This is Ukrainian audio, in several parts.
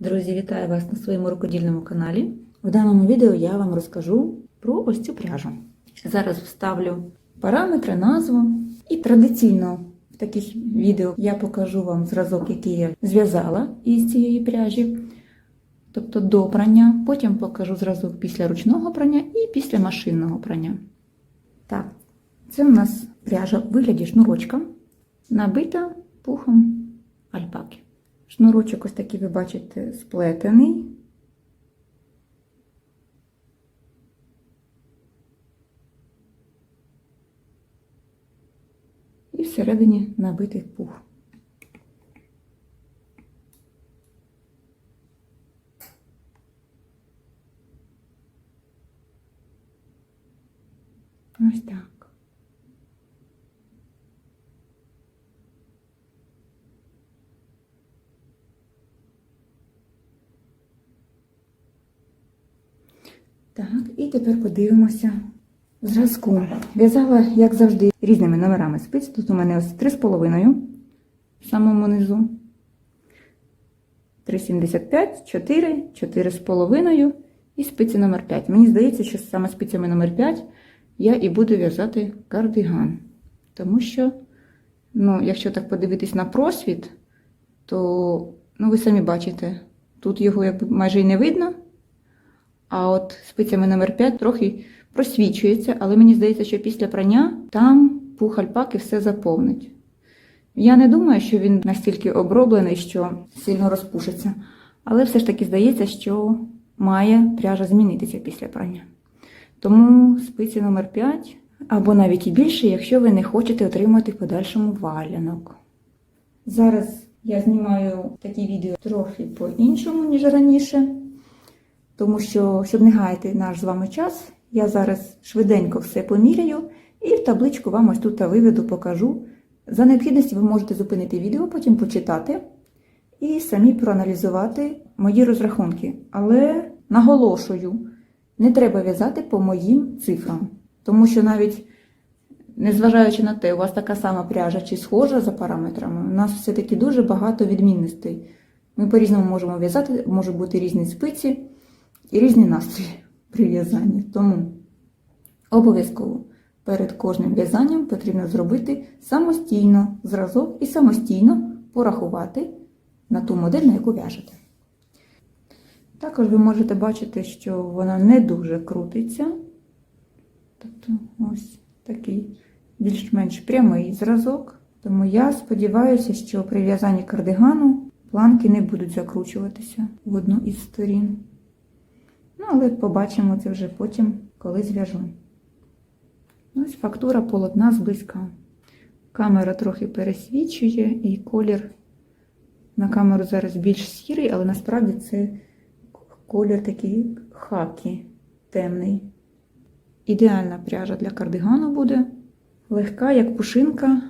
Друзі, вітаю вас на своєму рукодільному каналі. В даному відео я вам розкажу про ось цю пряжу. Зараз вставлю параметри, назву і традиційно в таких відео я покажу вам зразок, який я зв'язала із цієї пряжі, тобто до прання. Потім покажу зразок після ручного прання і після машинного прання. Так, це у нас пряжа в вигляді шнурочка, набита пухом альпаки. Шнурочок ось такий, ви бачите, сплетений. І всередині набитий пух. Ось так. Так, і тепер подивимося зразку. В'язала, як завжди, різними номерами спиць. Тут у мене ось 3,5 в самому низу. 3,75, 4, 4,5 і спиці номер 5. Мені здається, що саме спицями номер 5 я і буду в'язати кардиган. Тому що, ну, якщо так подивитись на просвіт, то ну, ви самі бачите, тут його якби майже й не видно. А от спицями номер 5 трохи просвічується, але мені здається, що після прання там пух альпаки все заповнить. Я не думаю, що він настільки оброблений, що сильно розпушиться. Але все ж таки здається, що має пряжа змінитися після прання. Тому спиці номер 5 або навіть і більше, якщо ви не хочете отримати в подальшому валянок. Зараз я знімаю такі відео трохи по-іншому, ніж раніше. Тому що, щоб не гаяти наш з вами час, я зараз швиденько все поміряю і в табличку вам ось тут виведу, покажу. За необхідності ви можете зупинити відео, потім почитати і самі проаналізувати мої розрахунки. Але наголошую, не треба в'язати по моїм цифрам. Тому що навіть, незважаючи на те, у вас така сама пряжа чи схожа за параметрами, у нас все-таки дуже багато відмінностей. Ми по-різному можемо в'язати, можуть бути різні спиці і різні настрої при в'язанні. Тому обов'язково перед кожним в'язанням потрібно зробити самостійно зразок і самостійно порахувати на ту модель, на яку в'яжете. Також ви можете бачити, що вона не дуже крутиться. Тобто ось такий більш-менш прямий зразок. Тому я сподіваюся, що при в'язанні кардигану планки не будуть закручуватися в одну із сторін. Ну, але побачимо це вже потім, коли зв'яжу. Ось фактура полотна зблизька. Камера трохи пересвічує, і колір на камеру зараз більш сірий, але насправді це колір такий хакі, темний. Ідеальна пряжа для кардигану буде. Легка, як пушинка,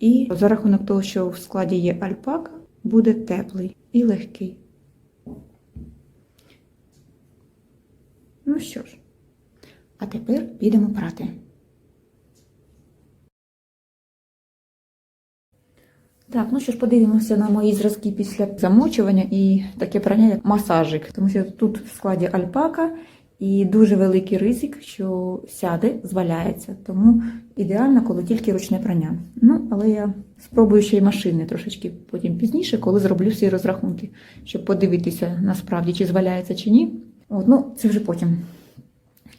і за рахунок того, що в складі є альпака, буде теплий і легкий. Ну що ж, а тепер підемо прати. Так, ну що ж, подивимося на мої зразки після замочування і таке прання, як масажик. Тому що тут в складі альпака і дуже великий ризик, що сяде, зваляється. Тому ідеально, коли тільки ручне прання. Ну, але я спробую ще й машини трошечки потім пізніше, коли зроблю всі розрахунки, щоб подивитися насправді, чи зваляється, чи ні. От, ну, це вже потім.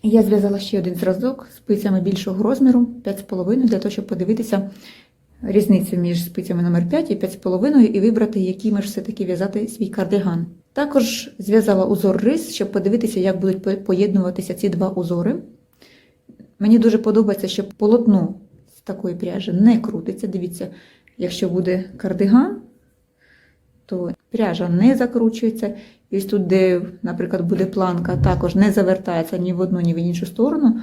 Я зв'язала ще один зразок з спицями більшого розміру, 5,5, для того, щоб подивитися різницю між спицями номер 5 і 5,5 і вибрати, який ми ж все-таки в'язати свій кардиган. Також зв'язала узор рис, щоб подивитися, як будуть поєднуватися ці два узори. Мені дуже подобається, що полотно з такої пряжі не крутиться. Дивіться, якщо буде кардиган, то пряжа не закручується. І тут, де, наприклад, буде планка, також не завертається ні в одну, ні в іншу сторону.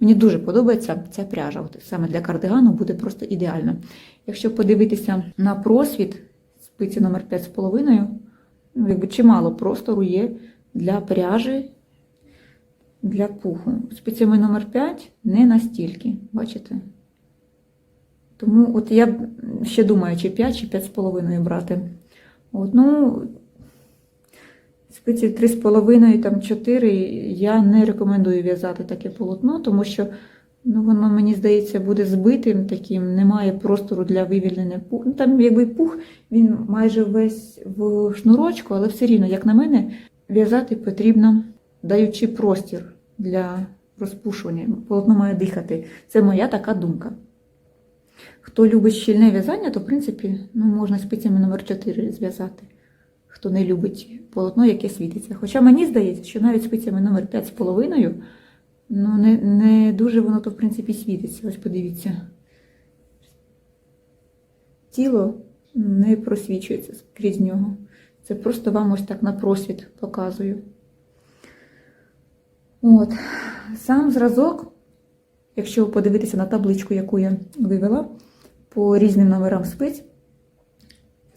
Мені дуже подобається ця пряжа. От Саме для кардигану буде просто ідеально. Якщо подивитися на просвіт спиці номер 5,5, ну, якби чимало простору є для пряжі, для пуху. Спицями номер 5 не настільки, бачите? Тому от я ще думаю, чи 5, чи 5,5 брати. От, ну, Спиці 3,5, там 4 я не рекомендую в'язати таке полотно, тому що ну, воно, мені здається, буде збитим таким, немає простору для вивільнення пуху. Ну, там якби пух, він майже весь в шнурочку, але все рівно, як на мене, в'язати потрібно, даючи простір для розпушування. Полотно має дихати. Це моя така думка. Хто любить щільне в'язання, то в принципі ну, можна спицями номер 4 зв'язати. Хто не любить полотно, яке світиться. Хоча мені здається, що навіть спицями номер 5,5 ну, не, не дуже воно то в принципі світиться. Ось подивіться. Тіло не просвічується крізь нього. Це просто вам ось так на просвіт показую. От. Сам зразок, якщо подивитися на табличку, яку я вивела по різним номерам спиць,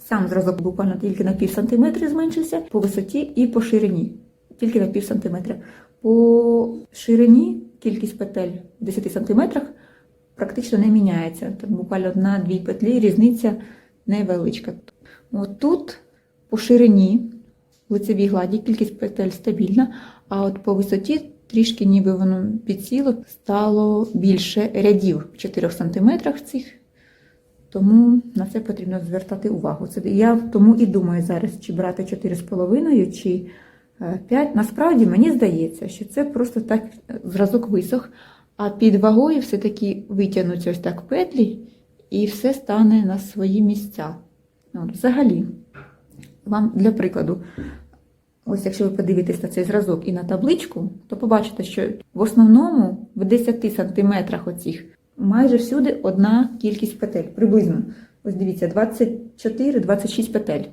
сам зразок буквально тільки на пів сантиметри зменшився по висоті і по ширині. Тільки на пів сантиметра. По ширині кількість петель в 10 сантиметрах практично не міняється. Там буквально одна-дві петлі, різниця невеличка. От тут по ширині в лицевій гладі кількість петель стабільна, а от по висоті трішки ніби воно підсіло, стало більше рядів в 4 см цих. Тому на це потрібно звертати увагу. Це я тому і думаю зараз, чи брати 4,5 чи 5. Насправді мені здається, що це просто так зразок висох, а під вагою все-таки витягнуться ось так петлі і все стане на свої місця. От, взагалі, вам для прикладу, ось якщо ви подивитесь на цей зразок і на табличку, то побачите, що в основному в 10 сантиметрах оцих майже всюди одна кількість петель, приблизно. Ось дивіться, 24-26 петель.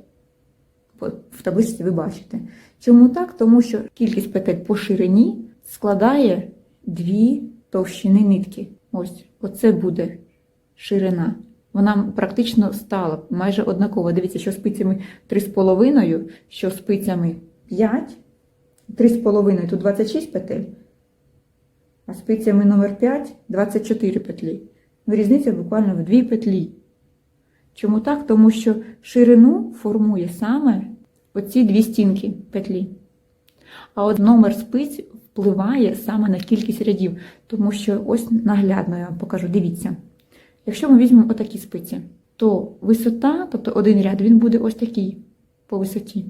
В табличці ви бачите. Чому так? Тому що кількість петель по ширині складає дві товщини нитки. Ось, оце буде ширина. Вона практично стала майже однакова. Дивіться, що спицями 3,5, що спицями 5, 3,5 тут 26 петель, а спицями номер 5 24 петлі. Ну, різниця буквально в 2 петлі. Чому так? Тому що ширину формує саме оці дві стінки петлі. А от номер спиць впливає саме на кількість рядів, тому що ось наглядно я вам покажу. Дивіться. Якщо ми візьмемо отакі спиці, то висота, тобто один ряд, він буде ось такий по висоті.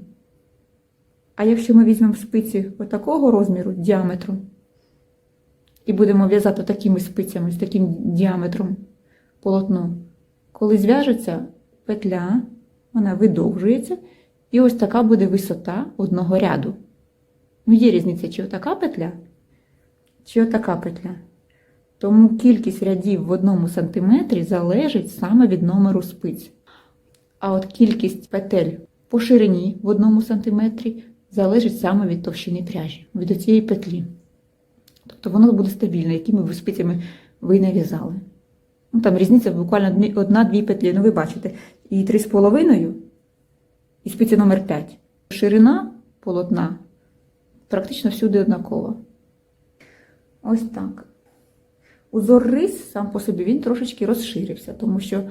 А якщо ми візьмемо спиці отакого розміру, діаметру, і будемо в'язати такими спицями, з таким діаметром полотно, коли зв'яжеться петля, вона видовжується, і ось така буде висота одного ряду. Ну, є різниця, чи отака петля, чи отака петля. Тому кількість рядів в одному сантиметрі залежить саме від номеру спиць. А от кількість петель по ширині в одному сантиметрі залежить саме від товщини пряжі, від цієї петлі. Тобто воно буде стабільне, якими ви спицями ви не в'язали. Ну, Там різниця буквально одна-дві петлі. Ну, ви бачите, і 3,5, і спиця номер 5. Ширина полотна практично всюди однакова. Ось так. Узор рис сам по собі він трошечки розширився, тому що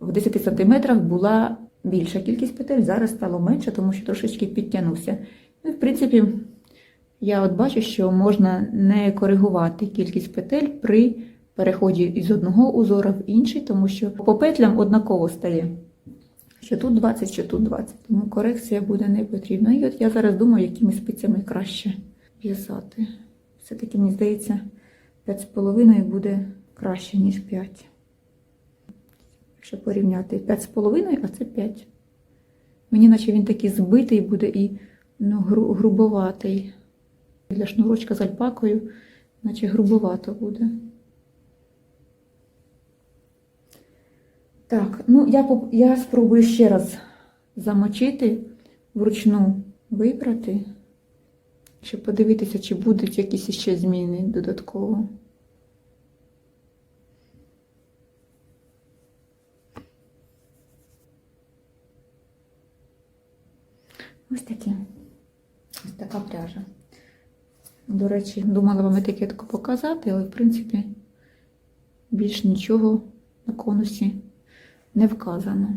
в 10 см була більша кількість петель, зараз стало менше, тому що трошечки підтягнувся. Ну, в принципі, я от бачу, що можна не коригувати кількість петель при переході із одного узора в інший, тому що по петлям однаково стає. Що тут 20, що тут 20. Тому корекція буде не потрібна. І от я зараз думаю, якими спицями краще в'язати. Все-таки, мені здається, 5,5 буде краще, ніж 5. Якщо порівняти 5,5, а це 5. Мені наче він такий збитий буде і ну, гру, грубоватий. Для шнурочка з альпакою, наче грубовато буде. Так, ну я, я спробую ще раз замочити, вручну випрати, щоб подивитися, чи будуть якісь ще зміни додатково. Ось такі. Ось така пряжа. До речі, думала вам етикетку показати, але в принципі більш нічого на конусі не вказано.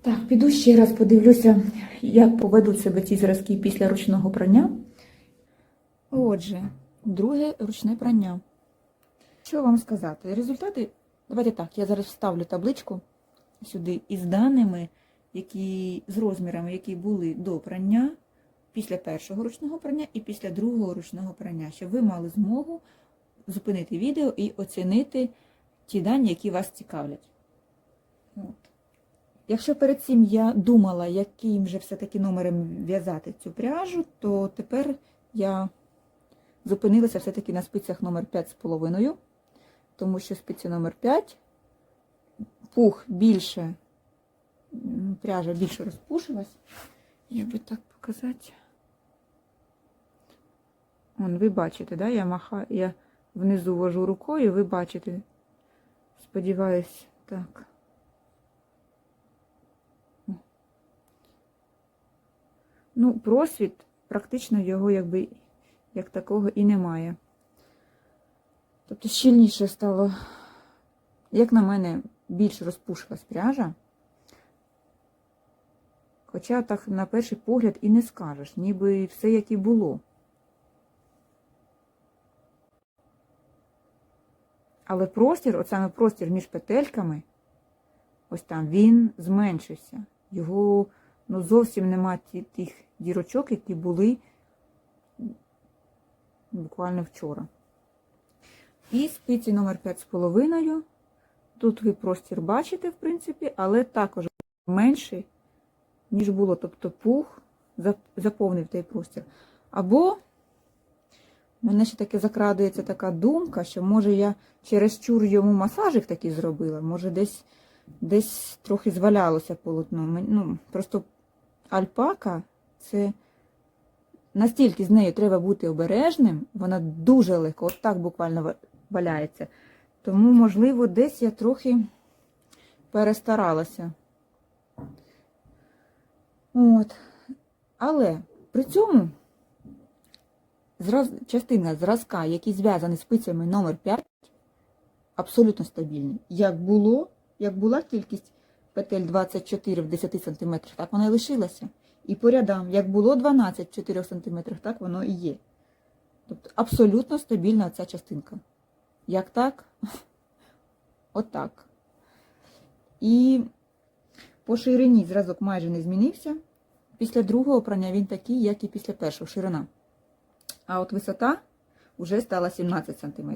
Так, піду ще раз подивлюся, як поведуть себе ці зразки після ручного прання. Отже, друге ручне прання. Що вам сказати? Результати. Давайте так, я зараз вставлю табличку сюди із даними, які, з розмірами, які були до прання, після першого ручного прання і після другого ручного прання, щоб ви мали змогу зупинити відео і оцінити ті дані, які вас цікавлять. От. Якщо перед цим я думала, яким же все-таки номером в'язати цю пряжу, то тепер я зупинилася все-таки на спицях номер 5,5, тому що спиці номер 5 пух більше, пряжа більше розпушилась. Як би так показати? Вон, ви бачите, да? я махаю, я внизу вожу рукою, ви бачите. Сподіваюсь, так. Ну, просвіт, практично його якби як такого і немає. Тобто щільніше стало, як на мене, більш розпушилась пряжа. Хоча так на перший погляд і не скажеш, ніби все як і було. Але простір, от саме простір між петельками, ось там, він зменшився. Його ну, зовсім нема тих дірочок, які були буквально вчора. І спиці номер 5,5. Тут ви простір бачите, в принципі, але також менший, ніж було. Тобто пух заповнив той простір. Або мене ще таке закрадується така думка, що може я через чур йому масажик такий зробила, може десь, десь трохи звалялося полотно. Ну, просто альпака це настільки з нею треба бути обережним, вона дуже легко, от так буквально валяється. Тому, можливо, десь я трохи перестаралася. От. Але при цьому зраз... частина зразка, який зв'язаний з спицями номер 5, абсолютно стабільний. Як було, як була кількість петель 24 в 10 см, так вона і лишилася. І по рядам, як було 12 в 4 см, так воно і є. Тобто абсолютно стабільна ця частинка. Як так? Отак. І по ширині зразок майже не змінився. Після другого прання він такий, як і після першого ширина. А от висота вже стала 17 см.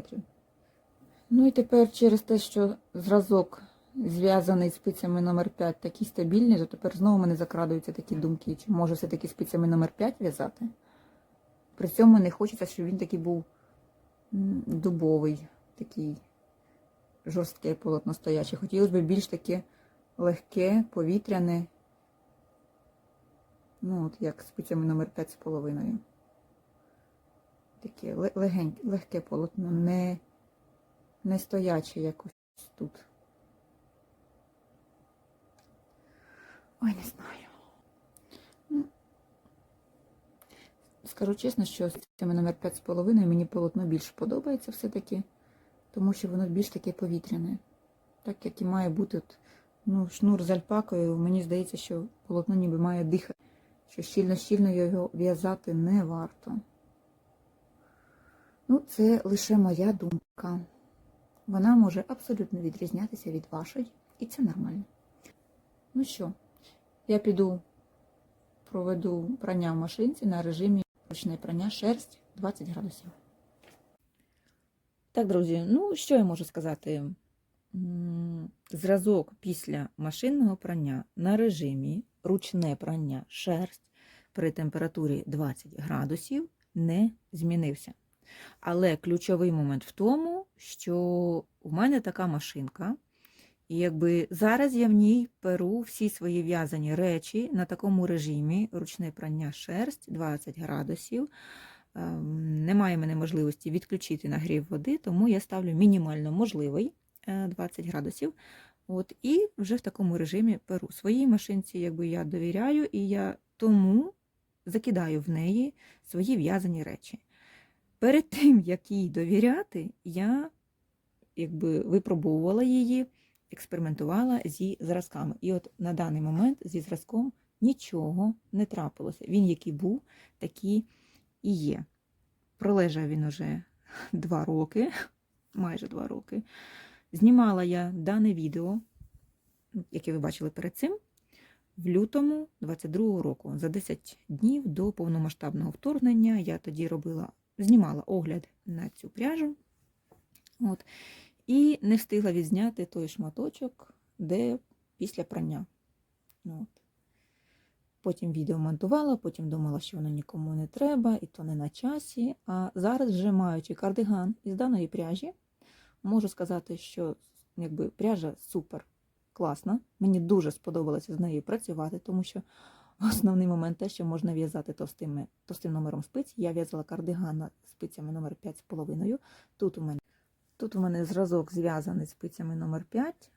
Ну і тепер через те, що зразок зв'язаний з спицями номер 5 такий стабільний, то тепер знову мене закрадуються такі думки, чи може все-таки спицями номер 5 в'язати. При цьому не хочеться, щоб він такий був дубовий, такий жорстке полотно стояче. Хотілося б більш таке легке, повітряне. Ну, от як спицями номер 5 з половиною. Таке ле- легеньке, легке полотно, не, не стояче якось тут. Ой, не знаю. Ну, Скажу чесно, що з цими номер 5,5 мені полотно більш подобається все-таки, тому що воно більш таке повітряне. Так як і має бути от, ну, шнур з альпакою, мені здається, що полотно ніби має дихати, що щільно-щільно його в'язати не варто. Ну, це лише моя думка. Вона може абсолютно відрізнятися від вашої, і це нормально. Ну що, я піду проведу прання в машинці на режимі ручне прання шерсть 20 градусів. Так, друзі, ну що я можу сказати? Зразок після машинного прання на режимі ручне прання шерсть при температурі 20 градусів не змінився. Але ключовий момент в тому, що в мене така машинка, і якби зараз я в ній перу всі свої в'язані речі на такому режимі ручне прання шерсть 20 градусів. Ем, Немає мене можливості відключити нагрів води, тому я ставлю мінімально можливий е, 20 градусів. От, і вже в такому режимі перу. Своїй машинці якби я довіряю, і я тому закидаю в неї свої в'язані речі. Перед тим, як їй довіряти, я якби випробовувала її експериментувала зі зразками. І от на даний момент зі зразком нічого не трапилося. Він який був, такий і є. Пролежав він уже два роки, майже два роки. Знімала я дане відео, яке ви бачили перед цим, в лютому 22-го року. За 10 днів до повномасштабного вторгнення я тоді робила, знімала огляд на цю пряжу. От, і не встигла відзняти той шматочок, де після прання. От. Потім відео монтувала, потім думала, що воно нікому не треба, і то не на часі. А зараз, вже маючи кардиган із даної пряжі, можу сказати, що якби, пряжа супер класна. Мені дуже сподобалося з нею працювати, тому що основний момент те, що можна в'язати товстими, товстим номером спиць. Я в'язала кардиган спицями номер 5,5. Тут у мене Тут у мене зразок зв'язаний спицями номер 5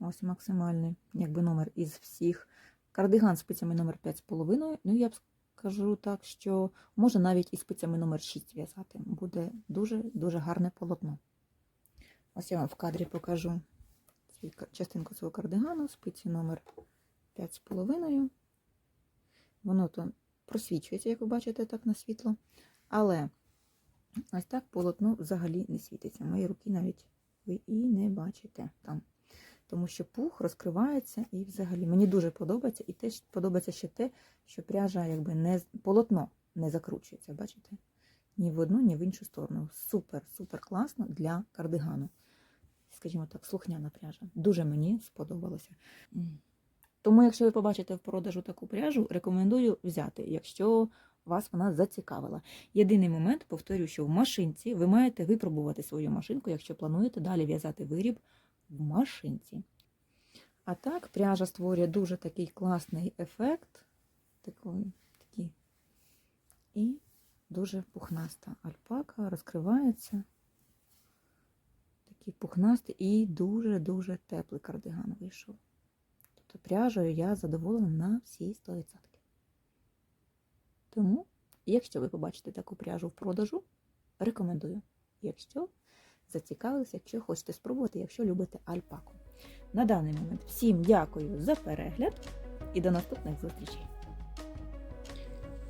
ось максимальний, якби номер із всіх. Кардиган спицями номер 5,5. Ну, я б скажу так, що можна навіть із спицями номер 6 в'язати. Буде дуже-дуже гарне полотно. Ось я вам в кадрі покажу частинку свого кардигану, спиці номер 5,5. Воно то просвічується, як ви бачите, так на світло. Але ось так полотно взагалі не світиться. Мої руки навіть ви і не бачите там. Тому що пух розкривається і взагалі мені дуже подобається. І теж подобається ще те, що пряжа якби не полотно не закручується, бачите? Ні в одну, ні в іншу сторону. Супер, супер класно для кардигану. Скажімо так, слухняна пряжа. Дуже мені сподобалося. Тому, якщо ви побачите в продажу таку пряжу, рекомендую взяти, якщо вас вона зацікавила. Єдиний момент, повторюю, що в машинці ви маєте випробувати свою машинку, якщо плануєте далі в'язати виріб в машинці. А так, пряжа створює дуже такий класний ефект. Такий, такий. І дуже пухнаста альпака розкривається. Такий пухнастий і дуже-дуже теплий кардиган вийшов. Тобто пряжею я задоволена на всі 100%. Тому, якщо ви побачите таку пряжу в продажу, рекомендую. Якщо зацікавилися, якщо хочете спробувати, якщо любите альпаку. На даний момент всім дякую за перегляд і до наступних зустрічей.